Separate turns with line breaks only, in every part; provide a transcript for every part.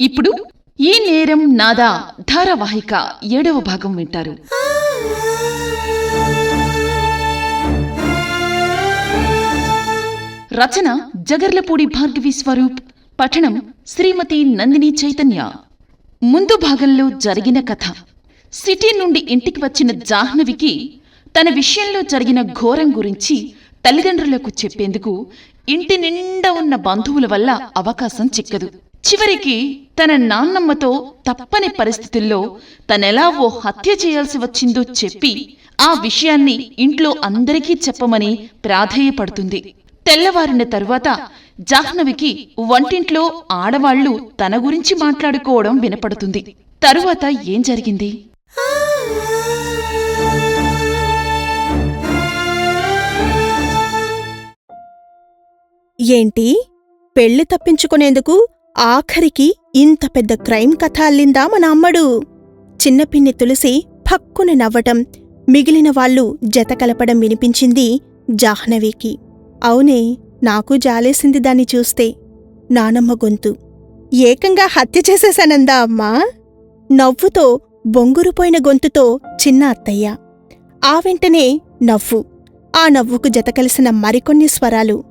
ఇప్పుడు ఈ నేరం నాదా ధారావాహిక ఏడవ భాగం వింటారు. రచన జగర్లపూడి భార్గవి స్వరూప్ పఠనం శ్రీమతి నందిని చైతన్య. ముందు భాగంలో జరిగిన కథ. సిటీ నుండి ఇంటికి వచ్చిన జాహ్నవికి తన విషయంలో జరిగిన ఘోరం గురించి తల్లిదండ్రులకు చెప్పేందుకు ఇంటి నిండా ఉన్న బంధువుల వల్ల అవకాశం చిక్కదు. చివరికి తన నాన్నమ్మతో తప్పని పరిస్థితుల్లో తనెలా ఓ హత్య చేయాల్సి వచ్చిందో చెప్పి ఆ విషయాన్ని ఇంట్లో అందరికీ చెప్పమని ప్రాధేయపడుతుంది. తెల్లవారిన తరువాత జాహ్నవికి వంటింట్లో ఆడవాళ్ళు తన గురించి మాట్లాడుకోవడం వినపడుతుంది. తరువాత ఏం జరిగింది?
ఏంటి? పెళ్ళి తప్పించుకునేందుకు ఆఖరికి ఇంత పెద్ద క్రైమ్ కథ అల్లిందా మన అమ్మడు? చిన్నపిన్ని తులసి పక్కున నవ్వటం మిగిలిన వాళ్ళు జత కలపడం వినిపించింది జాహ్నవికి. అవునే నాకు జాలేసింది దాన్ని చూస్తే. నానమ్మ గొంతు. ఏకంగా హత్య చేసేశానందా అమ్మా? నవ్వుతో బొంగురుపోయిన గొంతుతో చిన్న అత్తయ్య. ఆ వెంటనే నవ్వు. ఆ నవ్వుకు జతకలిసిన మరికొన్ని స్వరాలు.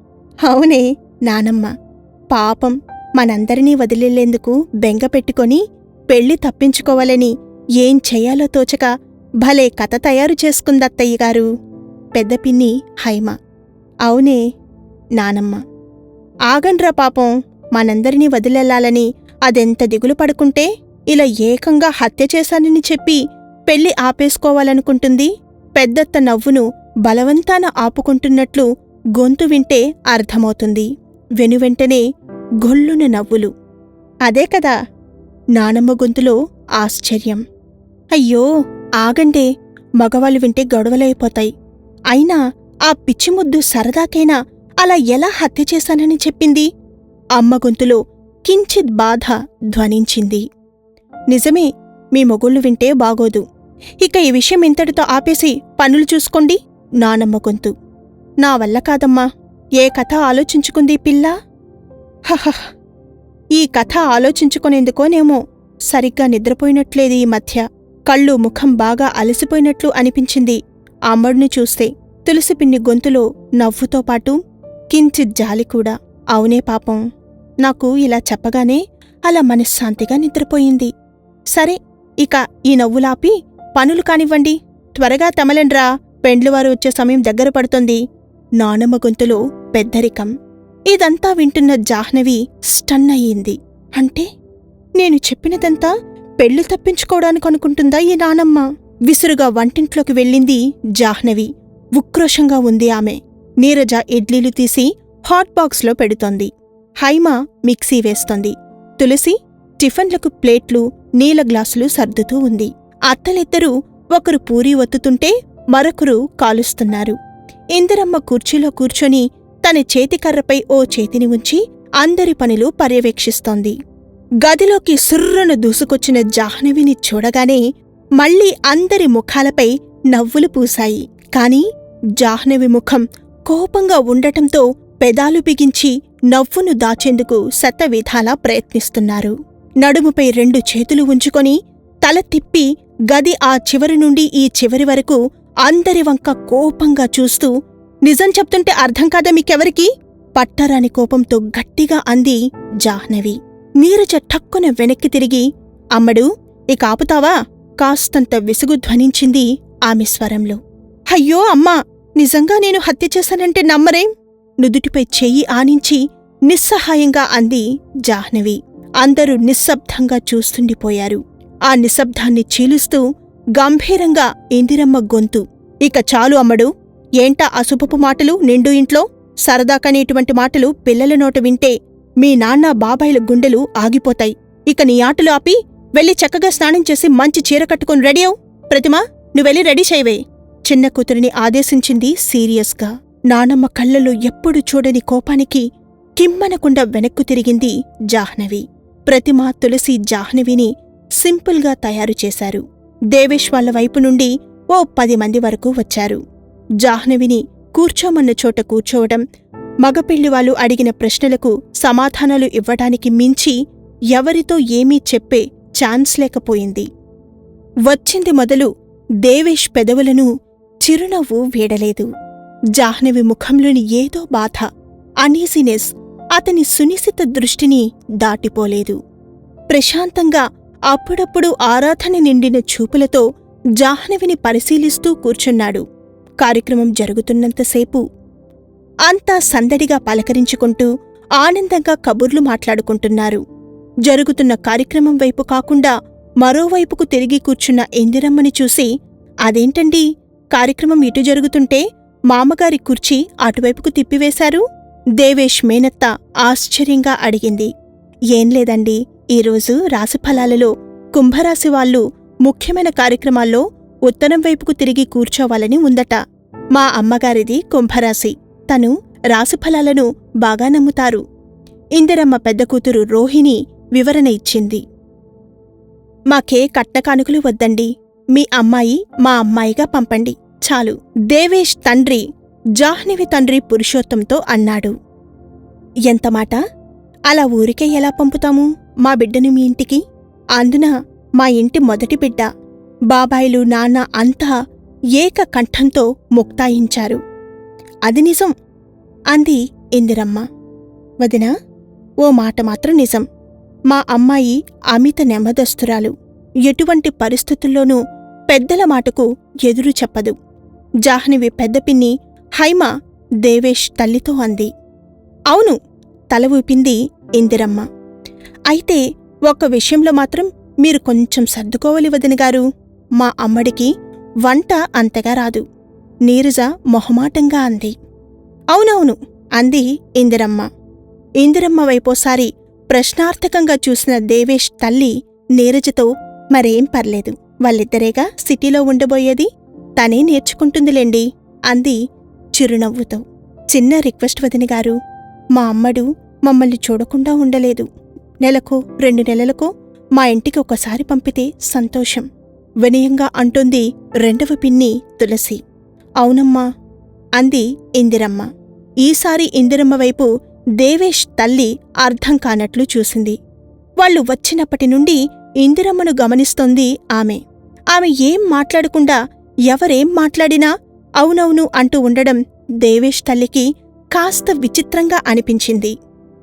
అవునే నానమ్మ. పాపం మనందరినీ వదిలేందుకు బెంగ పెట్టుకొని పెళ్ళి తప్పించుకోవాలని ఏం చెయ్యాలో తోచక భలే కథ తయారు చేసుకుందత్తయ్యగారు పెద్ద పిన్ని హైమ. అవునే నానమ్మ. ఆగండ్రా పాపం మనందరినీ వదిలెళ్ళాలని అదెంత దిగులు పడుకుంటే ఇలా ఏకంగా హత్య చేశానని చెప్పి పెళ్ళి ఆపేసుకోవాలనుకుంటుంది. పెద్దత్త నవ్వును బలవంతాన ఆపుకుంటున్నట్లు గొంతు వింటే అర్థమవుతుంది. వెనువెంటనే గొల్లున నవ్వులు. అదే కదా నానమ్మ గొంతులో ఆశ్చర్యం. అయ్యో ఆగండే మగవాళ్ళు వింటే గొడవలైపోతాయి. అయినా ఆ పిచ్చిముద్దు సరదాకైనా అలా ఎలా హత్య చేశానని చెప్పింది? అమ్మ గొంతులో కించిత్ బాధ ధ్వనించింది. నిజమే మీ మొగుళ్ళు వింటే బాగోదు. ఇక ఈ విషయం ఇంతటితో ఆపేసి పనులు చూసుకోండి నానమ్మ గొంతు. నా వల్ల కాదమ్మా ఏ కథ ఆలోచించుకుంది పిల్లా? ఈ కథ ఆలోచించుకునేందుకోనేమో సరిగ్గా నిద్రపోయినట్లేదు ఈ మధ్య. కళ్ళు ముఖం బాగా అలసిపోయినట్లు అనిపించింది. ఆ అమ్మడిని చూస్తే తులసి పిన్ని గొంతులో నవ్వుతో పాటు కించిత్ జాలి కూడా. అవునే పాపం. నాకు ఇలా చెప్పగానే అలా మనశ్శాంతిగా నిద్రపోయింది. సరే ఇక ఈ నవ్వులాపి పనులు కానివ్వండి. త్వరగా తమలండ్రా. పెండ్లువారు వచ్చే సమయం దగ్గర పడుతోంది. నానమ్మ గొంతులో పెద్దరికం. ఇదంతా వింటున్న జాహ్నవి స్టన్ అయ్యింది. అంటే నేను చెప్పినదంతా పెళ్ళి తప్పించుకోవడానికి అనుకుంటుందా ఈ నానమ్మ? విసురుగా వంటింట్లోకి వెళ్ళింది జాహ్నవి. ఉక్రోషంగా ఉంది ఆమె. నీరజ ఇడ్లీలు తీసి హాట్ బాక్స్లో పెడుతోంది. హైమ మిక్సీ వేస్తోంది. తులసి టిఫన్లకు ప్లేట్లు నీల గ్లాసులు సర్దుతూ ఉంది. అత్తలిద్దరూ ఒకరు పూరీ ఒత్తుతుంటే మరొకరు కాలుస్తున్నారు. ఇందిరమ్మ కుర్చీలో కూర్చొని తన చేతికర్రపై ఓ చేతిని ఉంచి అందరి పనులు పర్యవేక్షిస్తోంది. గదిలోకి సుర్రను దూసుకొచ్చిన జాహ్నవిని చూడగానే మళ్ళీ అందరి ముఖాలపై నవ్వులు పూశాయి. కాని జాహ్నవి ముఖం కోపంగా ఉండటంతో పెదాలు బిగించి నవ్వును దాచేందుకు శతవిధాలా ప్రయత్నిస్తున్నారు. నడుముపై రెండు చేతులు ఉంచుకొని తల తిప్పి గది ఆ చివరి నుండి ఈ చివరి వరకు అందరి వంక కోపంగా చూస్తూ నిజం చెప్తుంటే అర్థం కాదా మీకెవరికి? పట్టరాని కోపంతో గట్టిగా అంది జాహ్నవి. నీరజ ఠక్కున వెనక్కి తిరిగి అమ్మడు ఇక ఆపుతావా? కాస్తంత విసుగు ధ్వనించింది ఆమె స్వరంలో. అయ్యో అమ్మా నిజంగా నేను హత్య చేశానంటే నమ్మరేం? నుదుటిపై చెయ్యి ఆనించి నిస్సహాయంగా అంది జాహ్నవి. అందరూ నిశ్శబ్దంగా చూస్తుండిపోయారు. ఆ నిశ్శబ్దాన్ని చీలుస్తూ గంభీరంగా ఇందిరమ్మ గొంతు. ఇక చాలు అమ్మడు ఏంటా అశుభపు మాటలు నిండు ఇంట్లో? సరదాకనేటువంటి మాటలు పిల్లల నోట వింటే మీ నాన్న బాబాయిల గుండెలు ఆగిపోతాయి. ఇక నీ ఆటలు ఆపి వెళ్ళి చక్కగా స్నానం చేసి మంచి చీర కట్టుకుని రెడీ అవు. ప్రతిమా నువ్వెళ్ళి రెడీ చేయవే. చిన్న కూతురిని ఆదేశించింది సీరియస్గా. నానమ్మ కళ్ళలో ఎప్పుడు చూడని కోపానికి కిమ్మనకుండా వెనక్కు తిరిగింది జాహ్నవి. ప్రతిమ తులసి జాహ్నవిని సింపుల్గా తయారు చేశారు. దేవేష్ వాళ్ళ వైపు నుండి ఓ పది మంది వరకు వచ్చారు. జాహ్నవిని కూర్చోమన్న చోట కూర్చోవడం మగపెళ్ళివాళ్ళు అడిగిన ప్రశ్నలకు సమాధానాలు ఇవ్వడానికి మించి ఎవరితో ఏమీ చెప్పే ఛాన్స్ లేకపోయింది. వచ్చింది మొదలు దేవేష్ పెదవులను చిరునవ్వు వీడలేదు. జాహ్నవి ముఖంలోని ఏదో బాధ అనీసినెస్ అతని సునిశిత దృష్టిని దాటిపోలేదు. ప్రశాంతంగా అప్పుడప్పుడు ఆరాధన నిండిన చూపులతో జాహ్నవిని పరిశీలిస్తూ కూర్చున్నాడు. కార్యక్రమం జరుగుతున్నంతసేపు అంతా సందడిగా పలకరించుకుంటూ ఆనందంగా కబుర్లు మాట్లాడుకుంటున్నారు. జరుగుతున్న కార్యక్రమం వైపు కాకుండా మరోవైపుకు తిరిగి కూర్చున్న ఇందిరమ్మని చూసి అదేంటండి? కార్యక్రమం ఇటు జరుగుతుంటే మామగారి కుర్చీ అటువైపుకు తిప్పివేశారు? దేవేష్ మేనత్త ఆశ్చర్యంగా అడిగింది. ఏం లేదండి ఈరోజు రాశిఫలాలలో కుంభరాశి వాళ్ళు ముఖ్యమైన కార్యక్రమాల్లో ఉత్తరం వైపుకు తిరిగి కూర్చోవాలని ఉందట. మా అమ్మగారిది కుంభరాశి. తను రాశిఫలాలను బాగా నమ్ముతారు. ఇందిరమ్మ పెద్ద కూతురు రోహిణి వివరణ ఇచ్చింది. మాకే కట్టకానుకులు వద్దండి. మీ అమ్మాయి మా అమ్మాయిగా పంపండి. చాలు. దేవేష్ తండ్రి జాహ్నవి తండ్రి పురుషోత్తంతో అన్నాడు. ఎంతమాట అలా ఊరికే ఎలా పంపుతాము? మా బిడ్డను మీ ఇంటికి? అందున మా ఇంటి మొదటి బిడ్డ బాబాయిలు నాన్న అంతా ఏక కంఠంతో ముక్తాయించారు. అది నిజం అంది ఇందిరమ్మ. వదినా ఓ మాట మాత్రం నిజం. మా అమ్మాయి అమిత నెమ్మదస్తురాలు. ఎటువంటి పరిస్థితుల్లోనూ పెద్దల మాటకు ఎదురు చెప్పదు. జాహ్నవి పెద్ద పిన్ని హైమ దేవేష్ తల్లితో అంది. అవును తల ఊపింది ఇందిరమ్మ. అయితే ఒక్క విషయంలో మాత్రం మీరు కొంచెం సర్దుకోవాలి వదినగారు. మా అమ్మడికి వంట అంతగా రాదు. నీరుజ మొహమాటంగా అంది. అవునవును అంది ఇందిరమ్మ. ఇందిరమ్మ వైపోసారి ప్రశ్నార్థకంగా చూసిన దేవేష్ తల్లి నీరజతో మరేం పర్లేదు వాళ్ళిద్దరేగా సిటీలో ఉండబోయేది? తనే నేర్చుకుంటుందిలేండి అంది చిరునవ్వుతో. చిన్న రిక్వెస్ట్ వదినగారు మా అమ్మడు మమ్మల్ని చూడకుండా ఉండలేదు. నెలకో రెండు నెలలకో మా ఇంటికి ఒకసారి పంపితే సంతోషం. వినయంగా అంటుంది రెండవ పిన్ని తులసి. అవునమ్మా అంది ఇందిరమ్మ. ఈసారి ఇందిరమ్మ వైపు దేవేష్ తల్లి అర్థం కానట్లు చూసింది. వాళ్ళు వచ్చినప్పటి నుండి ఇందిరమ్మను గమనిస్తోంది ఆమె. ఆమె ఏం మాట్లాడకుండా ఎవరేం మాట్లాడినా అవునవును అంటూ ఉండడం దేవేష్ తల్లికి కాస్త విచిత్రంగా అనిపించింది.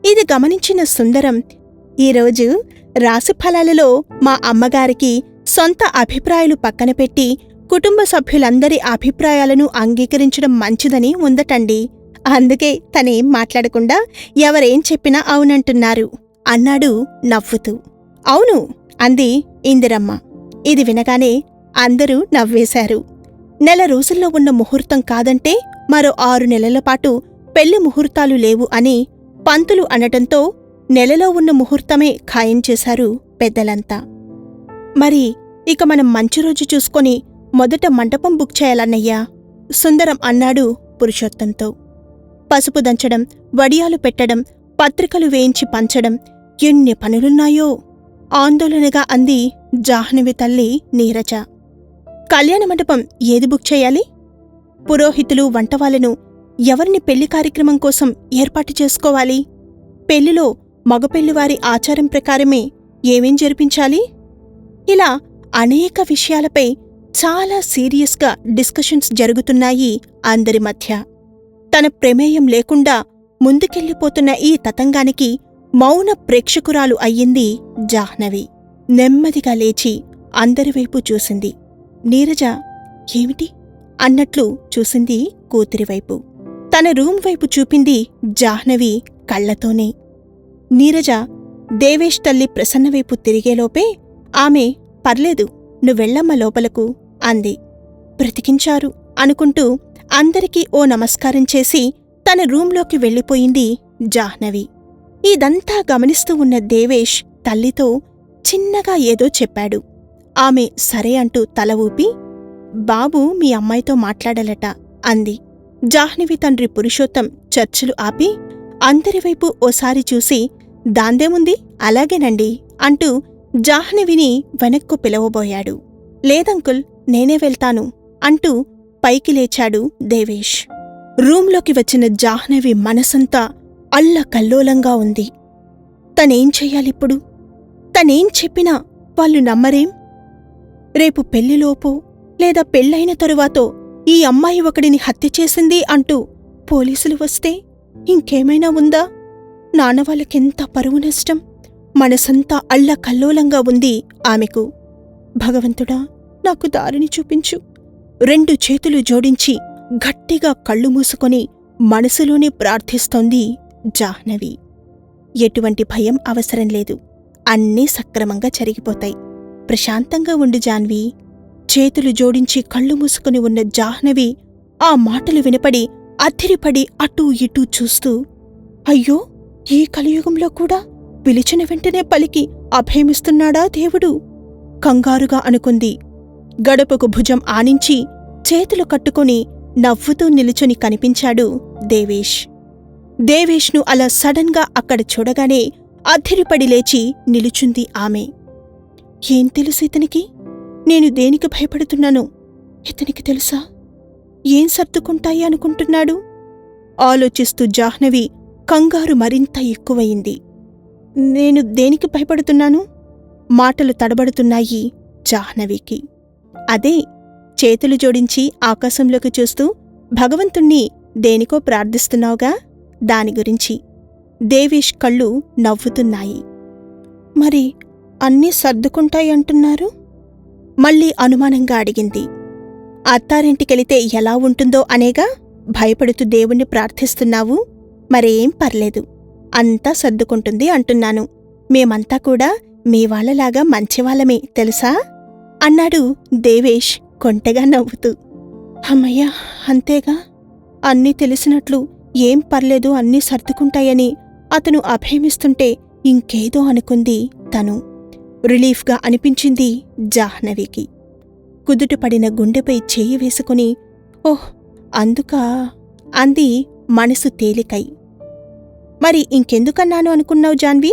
ఇది గమనించిన సుందరం ఈరోజు రాశిఫలాలలో మా అమ్మగారికి సొంత అభిప్రాయాలు పక్కన పెట్టి కుటుంబ సభ్యులందరి అభిప్రాయాలను అంగీకరించడం మంచిదని ఉందటండి. అందుకే తనేం మాట్లాడకుండా ఎవరేం చెప్పినా అవునంటున్నారు అన్నాడు నవ్వుతూ. అవును అంది ఇందిరమ్మ. ఇది వినగానే అందరూ నవ్వేశారు. నెల రోజుల్లో ఉన్న ముహూర్తం కాదంటే మరో ఆరు నెలల పాటు పెళ్ళి ముహూర్తాలు లేవు అని పంతులు అనటంతో నెలలో ఉన్న ముహూర్తమే ఖాయం చేశారు పెద్దలంతా. మరి ఇక మనం మంచి రోజు చూసుకొని మొదట మంటపం బుక్ చేయాలన్నయ్యా. సుందరం అన్నాడు పురుషోత్తంతో. పసుపు దంచడం వడియాలు పెట్టడం పత్రికలు వేయించి పంచడం ఎన్ని పనులున్నాయో! ఆందోళనగా అంది జాహ్నవి తల్లి నీరజ. కళ్యాణ మండపం ఏది బుక్ చేయాలి? పురోహితులు వంటవాళ్ళను ఎవరిని పెళ్ళి కార్యక్రమం కోసం ఏర్పాటు చేసుకోవాలి? పెళ్ళిలో మగపెళ్ళివారి ఆచారం ప్రకారమే ఏమేం జరిపించాలి? ఇలా అనేక విషయాలపై చాలా సీరియస్గా డిస్కషన్స్ జరుగుతున్నాయి అందరి మధ్య. తన ప్రమేయం లేకుండా ముందుకెళ్ళిపోతున్న ఈ తతంగానికి మౌన ప్రేక్షకురాలు అయ్యింది జాహ్నవి. నెమ్మదిగా లేచి అందరివైపు చూసింది. నీరజ ఏమిటి? అన్నట్లు చూసింది కూతురివైపు తన రూమ్ వైపు చూపింది జాహ్నవి కళ్ళతోనే నీరజ దేవేష్ తల్లి ప్రసన్నవైపు తిరిగేలోపే ఆమె పర్లేదు నువ్వెళ్ళమ్మ లోపలకు అంది. బ్రతికించారు అనుకుంటూ అందరికీ ఓ నమస్కారం చేసి తన రూంలోకి వెళ్ళిపోయింది జాహ్నవి. ఇదంతా గమనిస్తూ ఉన్న దేవేష్ తల్లితో చిన్నగా ఏదో చెప్పాడు. ఆమె సరే అంటూ తల ఊపి బాబు మీ అమ్మాయితో మాట్లాడాలట అంది. జాహ్నవి తండ్రి పురుషోత్తం చర్చలు ఆపి అందరివైపు ఓసారి చూసి దాందేముంది? అలాగేనండి అంటూ జాహ్నవిని వెనక్కు పిలవబోయాడు. లేదంకుల్ నేనే వెళ్తాను అంటూ పైకి లేచాడు దేవేష్. రూంలోకి వచ్చిన జాహ్నవి మనసంతా అల్లకల్లోలంగా ఉంది. తనేం చెయ్యాలిప్పుడు తనేం చెప్పినా వాళ్ళు నమ్మరేం? రేపు పెళ్ళిలోపో లేదా పెళ్ళైన తరువాతో ఈ అమ్మాయి ఒకడిని హత్య చేసింది అంటూ పోలీసులు వస్తే ఇంకేమైనా ఉందా? నాన్న వాళ్ళకెంత పరువు నష్టం? మనసంతా అల్లకల్లోలంగా ఉంది ఆమెకు. భగవంతుడా నాకు దారిని చూపించు. రెండు చేతులు జోడించి గట్టిగా కళ్ళు మూసుకొని మనసులోనే ప్రార్థిస్తోంది జాహ్నవి. ఎటువంటి భయం అవసరం లేదు. అన్నీ సక్రమంగా జరిగిపోతాయి. ప్రశాంతంగా ఉండు జాన్వి. చేతులు జోడించి కళ్ళు మూసుకుని ఉన్న జాహ్నవి ఆ మాటలు వినపడి అత్తిరిపడి అటూ ఇటూ చూస్తూ అయ్యో ఈ కలియుగంలో కూడా పిలిచిన వెంటనే పలికి అభయమిస్తున్నాడా దేవుడు? కంగారుగా అనుకుంది. గడపకు భుజం ఆనించి చేతులు కట్టుకుని నవ్వుతూ నిలుచుని కనిపించాడు దేవేష్. దేవేష్ను అలా సడన్గా అక్కడ చూడగానే అద్దిరిపడి లేచి నిలుచుంది ఆమె. ఏం తెలుసు ఇతనికి? నేను దేనికి భయపడుతున్నాను? ఇతనికి తెలుసా? ఏం సర్దుకుంటాయి అనుకుంటున్నాడు? ఆలోచిస్తూ జాహ్నవి కంగారు మరింత ఎక్కువయింది నేను దేనికి భయపడుతున్నాను? మాటలు తడబడుతున్నాయి జాహ్నవికి. అదే చేతులు జోడించి ఆకాశంలోకి చూస్తూ భగవంతుణ్ణి దేనికో ప్రార్థిస్తున్నావుగా? దాని గురించి. దేవేష్ కళ్ళు నవ్వుతున్నాయి. మరి అన్నీ సర్దుకుంటాయంటున్నారు మళ్ళీ అనుమానంగా అడిగింది. అత్తారింటికెళితే ఎలా ఉంటుందో అనేగా భయపడుతూ దేవుణ్ణి ప్రార్థిస్తున్నావు? మరేం పర్లేదు. అంతా సర్దుకుంటుంది అంటున్నాను. మేమంతా కూడా మీ వాళ్ళలాగా మంచివాళ్ళమే తెలుసా? అన్నాడు దేవేష్ కొంటెగా నవ్వుతూ. అమ్మయ్యా అంతేగా? అన్నీ తెలిసినట్లు ఏం పర్లేదు అన్నీ సర్దుకుంటాయని అతను అభయమిస్తుంటే ఇంకేదో అనుకుంది తను. రిలీఫ్గా అనిపించింది జాహ్నవికి. కుదుటపడిన గుండెపై చేయి వేసుకుని ఓహ్ అందుకా? అంది మనసు తేలికై. మరి ఇంకెందుకన్నాను అనుకున్నావు జాన్వి?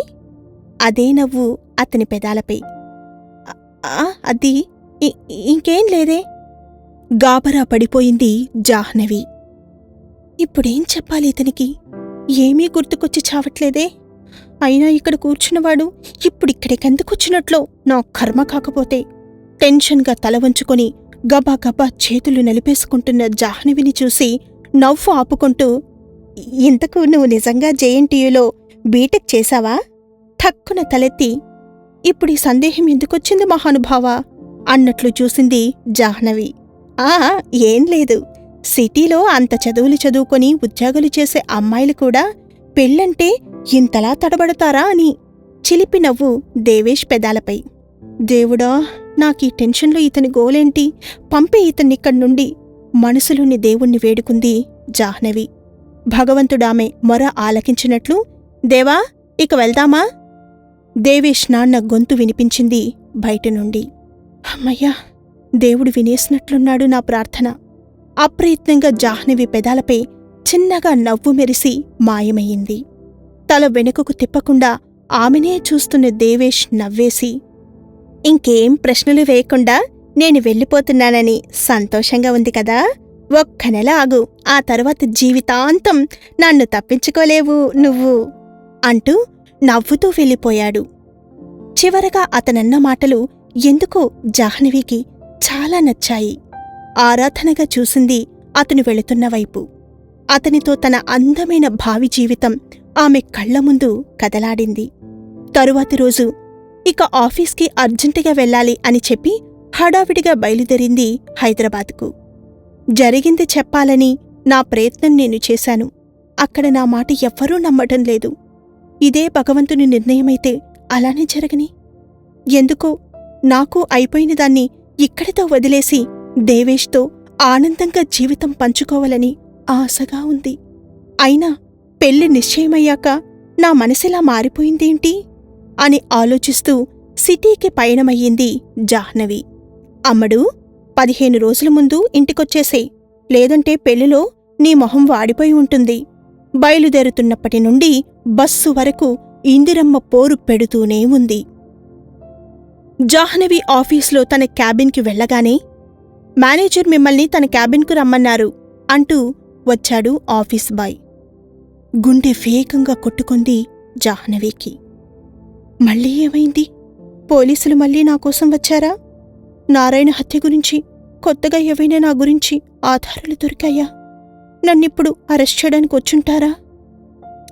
అదే నవ్వు అతని పెదాలపై. "ఆ, అది ఇంకేం లేదే? గాబరా పడిపోయింది జాహ్నవి. ఇప్పుడేం చెప్పాలి ఇతనికి? ఏమీ గుర్తుకొచ్చి చావట్లేదే? అయినా ఇక్కడ కూర్చున్నవాడు ఇప్పుడిక్కడికెందుకొచ్చినట్లో? నా కర్మ కాకపోతే టెన్షన్గా తల వంచుకొని గబా గబా చేతులు నలిపేసుకుంటున్న జాహ్నవిని చూసి నవ్వు ఆపుకుంటూ ఇంతకు నువ్వు నిజంగా జేఎన్టీయులో బీటెక్ చేశావా? ఠక్కున తలెత్తి ఇప్పుడు ఈ సందేహం ఎందుకొచ్చింది మహానుభావా? అన్నట్లు చూసింది జాహ్నవి. ఆ ఏం లేదు. సిటీలో అంత చదువులు చదువుకొని ఉద్యోగాలు చేసే అమ్మాయిలు కూడా పెళ్ళంటే ఇంతలా తడబడతారా అని చిలిపి నవ్వు దేవేష్ పెదాలపై. దేవుడా నాకీ టెన్షన్లో ఇతని గోలేంటి? పంపే ఇతన్నిక్కడి నుండి మనసులోని దేవుణ్ణి వేడుకుంది జాహ్నవి. భగవంతుడామె మొర ఆలకించినట్లు దేవా ఇక వెళ్దామా? దేవేష్ నాన్న గొంతు వినిపించింది బయట నుండి అమ్మయ్యా దేవుడు వినేసినట్లున్నాడు నా ప్రార్థన. అప్రయత్నంగా జాహ్నవి పెదాలపై చిన్నగా నవ్వు మెరిసి మాయమయ్యింది తల వెనుకకు తిప్పకుండా ఆమెనే చూస్తున్న దేవేష్ నవ్వేసి ఇంకేం ప్రశ్నలు వేయకుండా నేను వెళ్ళిపోతున్నానని సంతోషంగా ఉంది కదా? ఒక్క నెల ఆగు. ఆ తర్వాత జీవితాంతం నన్ను తప్పించుకోలేవు నువ్వు అంటూ నవ్వుతూ వెళ్ళిపోయాడు. చివరగా అతనన్న మాటలు ఎందుకో జాహ్నవికి చాలా నచ్చాయి. ఆరాధనగా చూసింది అతను వెళుతున్న వైపు. అతనితో తన అందమైన భావి జీవితం ఆమె కళ్ళ ముందు కదలాడింది. తరువాతి రోజు ఇక ఆఫీస్కి అర్జెంటుగా వెళ్ళాలి అని చెప్పి హడావిడిగా బయలుదేరింది హైదరాబాద్కు. జరిగింది చెప్పాలని నా ప్రయత్నం నేను చేశాను. అక్కడ నా మాట ఎవ్వరూ నమ్మటం లేదు. ఇదే భగవంతుని నిర్ణయమైతే అలానే జరగని. ఎందుకో నాకు అయిపోయిన దాన్ని ఇక్కడితో వదిలేసి దేవేష్తో ఆనందంగా జీవితం పంచుకోవాలని ఆశగా ఉంది. అయినా పెళ్ళి నిశ్చయమయ్యాక నా మనసిలా మారిపోయిందేంటి? అని ఆలోచిస్తూ సిటీకి పయనమయ్యింది జాహ్నవి. అమ్మడు! పదిహేను రోజుల ముందు ఇంటికొచ్చేసే లేదంటే పెళ్ళిలో నీ మొహం వాడిపోయి ఉంటుంది. బయలుదేరుతున్నప్పటి నుండి బస్సు వరకు ఇందిరమ్మ పోరు పెడుతూనే ఉంది. జాహ్నవి ఆఫీస్లో తన క్యాబిన్కి వెళ్ళగానే మేనేజర్ మిమ్మల్ని తన క్యాబిన్కు రమ్మన్నారు అంటూ వచ్చాడు ఆఫీస్ బాయ్. గుండె వేగంగా కొట్టుకుంది జాహ్నవికి. మళ్ళీ ఏమైంది? పోలీసులు మళ్ళీ నా కోసం వచ్చారా? నారాయణ హత్య గురించి కొత్తగా ఏవైనా నా గురించి ఆధారాలు దొరికాయా? నన్నిప్పుడు అరెస్ట్ చేయడానికి వచ్చుంటారా?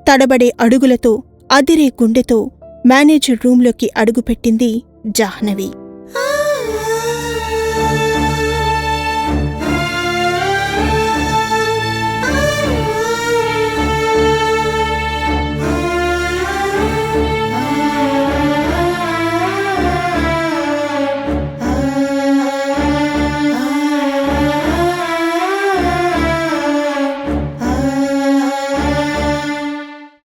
తడబడే అడుగులతో అదిరే గుండెతో మేనేజర్ రూంలోకి అడుగుపెట్టింది జాహ్నవి.